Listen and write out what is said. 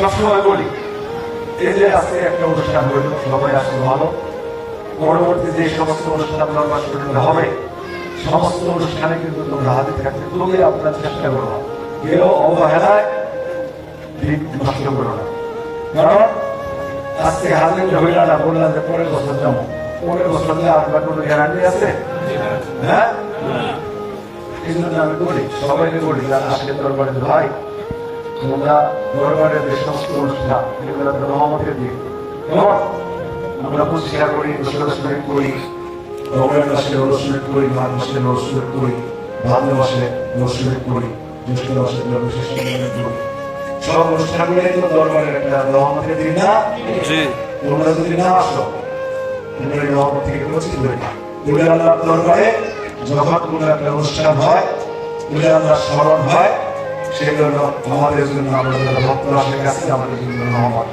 সবসময় বলি এই যে আজকে একটা অনুষ্ঠান হইল সবাই আসলে ভালো। পরবর্তী যে সমস্ত অনুষ্ঠান দরবার শুরু হবে সমস্ত অনুষ্ঠানে কিন্তু তোমরা হাতে থাকতে তুমি আপনার চেষ্টা করো। কেউ অবহেলায় দিক নষ্ট করো না। কারণ আজকে হাতে হইল না বললাম যে পরের বছর যাব। পরের বছর আপনার কোনো গ্যারান্টি আছে? হ্যাঁ? এই জন্য আমি বলি সবাইকে বলি যারা আজকে দরবারে ভাই তোমরা দরবারের যে সমস্ত অনুষ্ঠান এগুলো রহমতের দিক? আমরা পুস্তিকা করি রসুলের করি রমজান মাসে রসুলের করি মাঘ মাসে রসুলের করি ভাদ্র মাসে রসুলের করি জ্যৈষ্ঠ মাসে বিশেষ সব অনুষ্ঠানগুলো তো দরবারের একটা রহমতের দিন না? তোমরা যদি না আসো তোমরা এই রহমত থেকে বঞ্চিত হয়ে যাবে উলে দরবারে যখন কোনো একটা অনুষ্ঠান হয় উলে আল্লাহ স্মরণ হয় সেগুলো আমাদের জন্য আমাদের ভক্তরা আমাদের জন্য রহমত